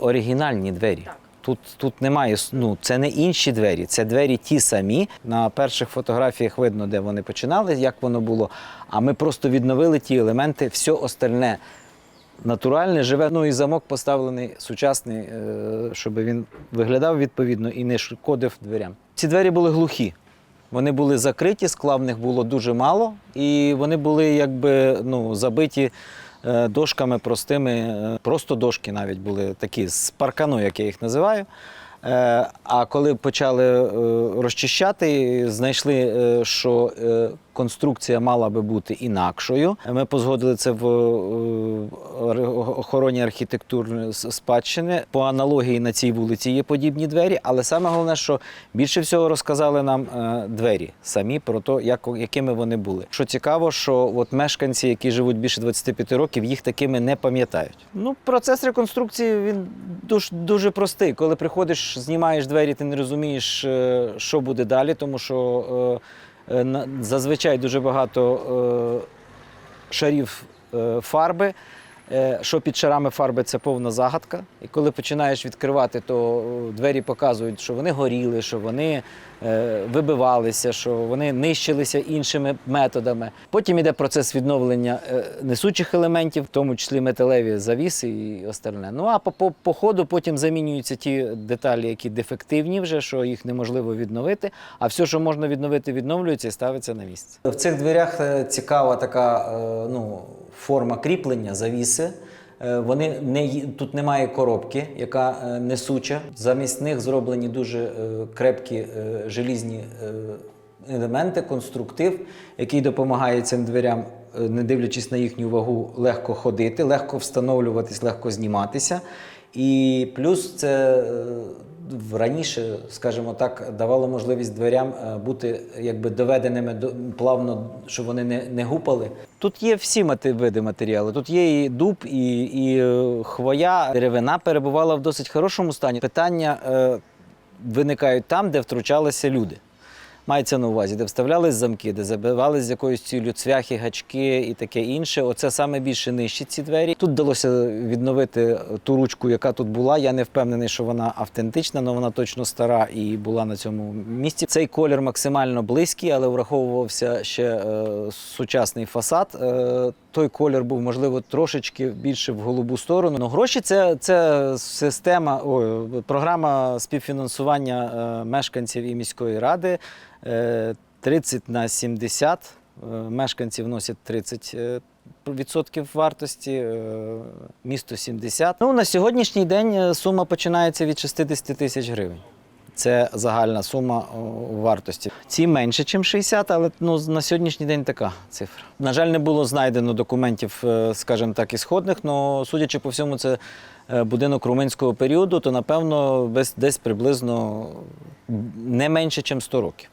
оригінальні двері. Тут, тут немає, ну, це не інші двері, це двері ті самі. На перших фотографіях видно, де вони починали, як воно було. А ми просто відновили ті елементи, все остальне натуральне, живе. Ну і замок поставлений сучасний, е, щоб він виглядав відповідно і не шкодив дверям. Ці двері були глухі. Вони були закриті, скла в них було дуже мало, і вони були якби ну, забиті дошками простими, е, просто дошки навіть були такі з паркану, як я їх називаю. Е, А коли почали е, розчищати, знайшли, е, що конструкція мала би бути інакшою. Ми позгодили це в охороні архітектурної спадщини. По аналогії на цій вулиці є подібні двері, але саме головне, що більше всього розказали нам двері самі про те, як, якими вони були. Що цікаво, що от мешканці, які живуть більше 25 років, їх такими не пам'ятають. Ну, процес реконструкції він дуже, дуже простий. Коли приходиш, знімаєш двері, ти не розумієш, е, що буде далі, тому що е, е, зазвичай дуже багато шарів фарби. Е, Що під шарами фарби це повна загадка. І коли починаєш відкривати, то е, двері показують, що вони горіли, що вони е, вибивалися, що вони нищилися іншими методами. Потім йде процес відновлення несучих елементів, в тому числі металеві завіси і остальне. Ну а по, по, ходу потім замінюються ті деталі, які дефективні вже, що їх неможливо відновити. А все, що можна відновити, відновлюється і ставиться на місце. В цих дверях цікава така ну, форма кріплення завіси. Е, Вони не тут немає коробки, яка е, несуча. Замість них зроблені дуже е, крепкі желізні елементи, конструктив, який допомагає цим дверям, не дивлячись на їхню вагу, легко ходити, легко встановлюватись, легко зніматися. І плюс це раніше, скажімо так, давало можливість дверям е, бути якби доведеними до плавно, щоб вони не, не гупали. Тут є всі мати, види матеріалу. Тут є і дуб, і, і е, хвоя. Деревина перебувала в досить хорошому стані. Питання е, виникають там, де втручалися люди. Мається на увазі, де вставлялись замки, де забивались з якоюсь ціллю цвяхи, гачки і таке інше. Оце саме більше нищить ці двері. Тут вдалося відновити ту ручку, яка тут була. Я не впевнений, що вона автентична, але вона точно стара і була на цьому місці. Цей колір максимально близький, але враховувався ще е, сучасний фасад. Е, той колір був, можливо, трошечки більше в голубу сторону. Ну, гроші це, це система, ой, програма співфінансування е, мешканців і міської ради. Е, 30 на 70. Е, Мешканці вносять 30 е, відсотків вартості, е, місто 70. Ну, на сьогоднішній день е, сума починається від 60 тисяч гривень. Це загальна сума вартості. Ці менше, ніж 60, але ну, на сьогоднішній день така цифра. На жаль, не було знайдено документів, е, скажімо так, ісходних, але судячи по всьому, це е, будинок румунського періоду, то напевно десь приблизно не менше, ніж 100 років.